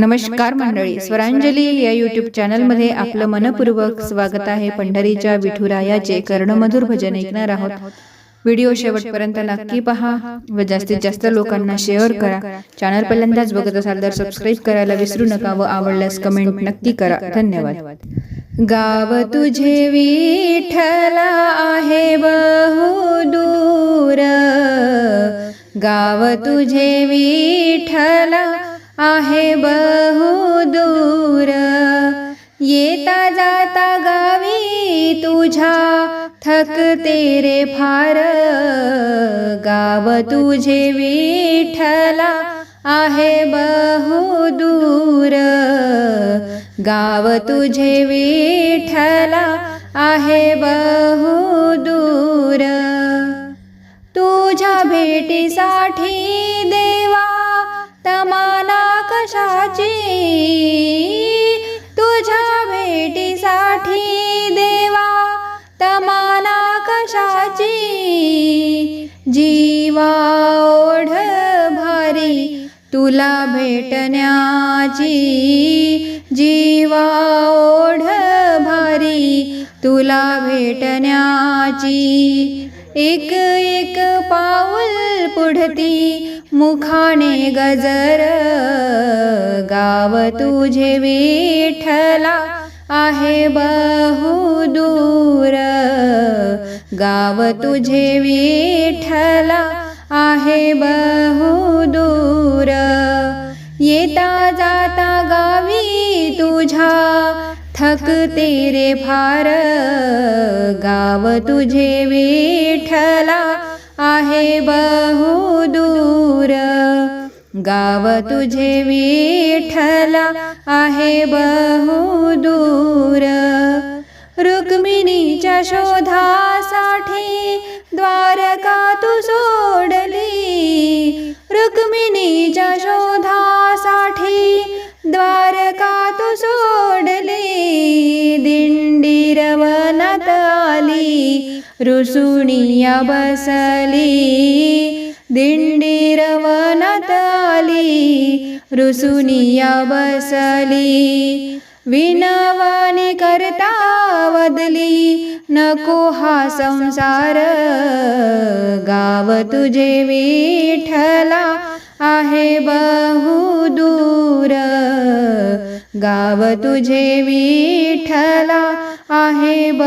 नमस्कार मंडळी स्वरांजली या युट्यूब चॅनलमध्ये आपलं मनपूर्वक स्वागत आहे पंढरीच्या विठुरायाचे कर्णमधुर भजन ऐकणार आहोत. व्हिडिओ शेवटपर्यंत नक्की पहा व जास्तीत जास्त लोकांना शेअर करा. चॅनल पहिल्यांदाच बघत असाल तर सबस्क्राईब करायला विसरू नका व आवडल्यास कमेंट नक्की करा. धन्यवाद. गाव तुझे विठ्ठला आहे बहुदूर गाव तुझे विठ्ठला आहे बहुदूर. येता जाता गावी तुझ्या थकते रे फार. गाव तुझे विठला आहे बहुदूर. गाव तुझे विठला आहे बहुदूर. तुझ्या भेटीसाठी देवा तमा कशाची? तुझ्या भेटीसाठी देवा तमाना कशाची? जीवा ओढ भारी तुला भेटण्याची. जीवा ओढ भारी तुला भेटण्याची. एक एक पाव पुढती मुखाने गजर गाव तुझे विठला आहे बहुदूर गाव तुझे विठला आहे बहुदूर येता जाता गावी तुझ्या थकते रे फार गाव तुझे विठला आहे बहुदूर गाव तुझे विठला आहे बहुदूर रुक्मिणीच्या शोधासाठी ऋषुणिया बसली दिंडीरवनात आली रुसुनिया बसली विनवानी करता वदली नको हा संसार गाव तुझे विठला आहे बहुदूर गाव तुझे विठला आहे ब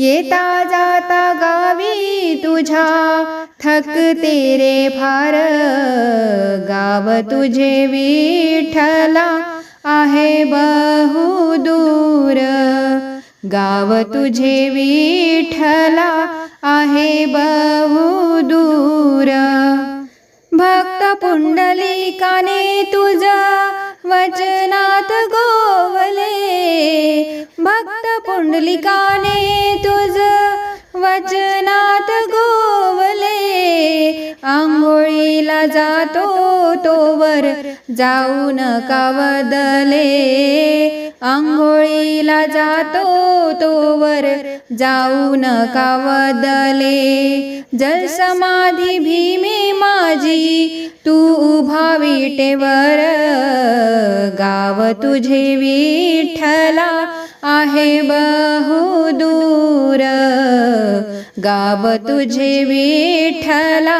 येता जाता गावी तुझ्या थकते रे फार गाव तुझे विठला आहे बहुदूर गाव तुझे विठला आहे बहुदूर भक्त पुंडलिकाने तुझ वचनात गोवले. भक्त पुंडलिकाने तुझ वचनात गोवले. आंघोळीला जातो तोवर जाऊ नका वदले आंघोळीला जातो तोवर जाऊ नका वदले जल समाधी भीमे मा विटेवर गाव तुझे विठला आहे बहुदूर गाव तुझे विठला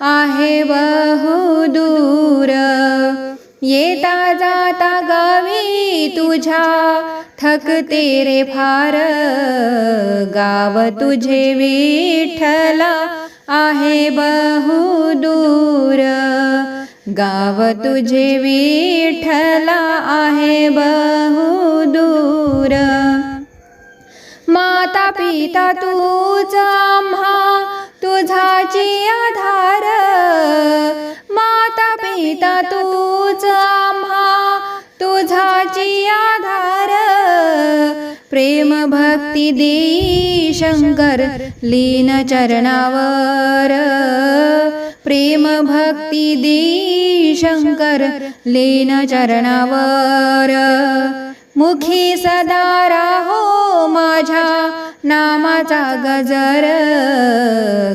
आहे बहुदूर येता जाता गावी तुझ्या थकते रे फार. गाव तुझे विठला आहे बहुदूर गाव तुझे विठ्ठला आहे बहुदूर. माता पिता तूच आम्हा तुझाची आधार. माता पिता तूच आम्हा तुझाची आधार. प्रेम भक्ती देई शंकर लीन चरणावर. प्रेम भक्ती दे शंकर लेन चरणावर। मुखी सदा राहो माझ्या नामाचा गजर।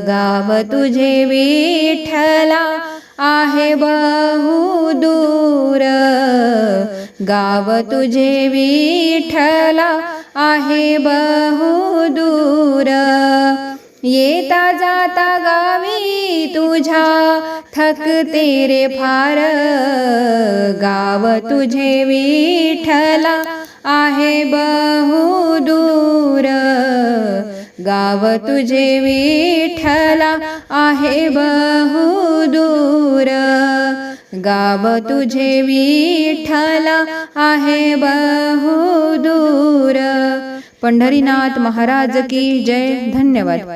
गाव तुझे विठला आहे बहु गाव तुझे विठला आहे बहुदूर येता जाता गावी तुझ्या थकते रे फार गाव तुझे विठला आहे बहुदूर गाव तुझे विठला आहे बहुदूर गाव तुझे विठला आहे बहुदूर पंढरीनाथ महाराज की जय. धन्यवाद.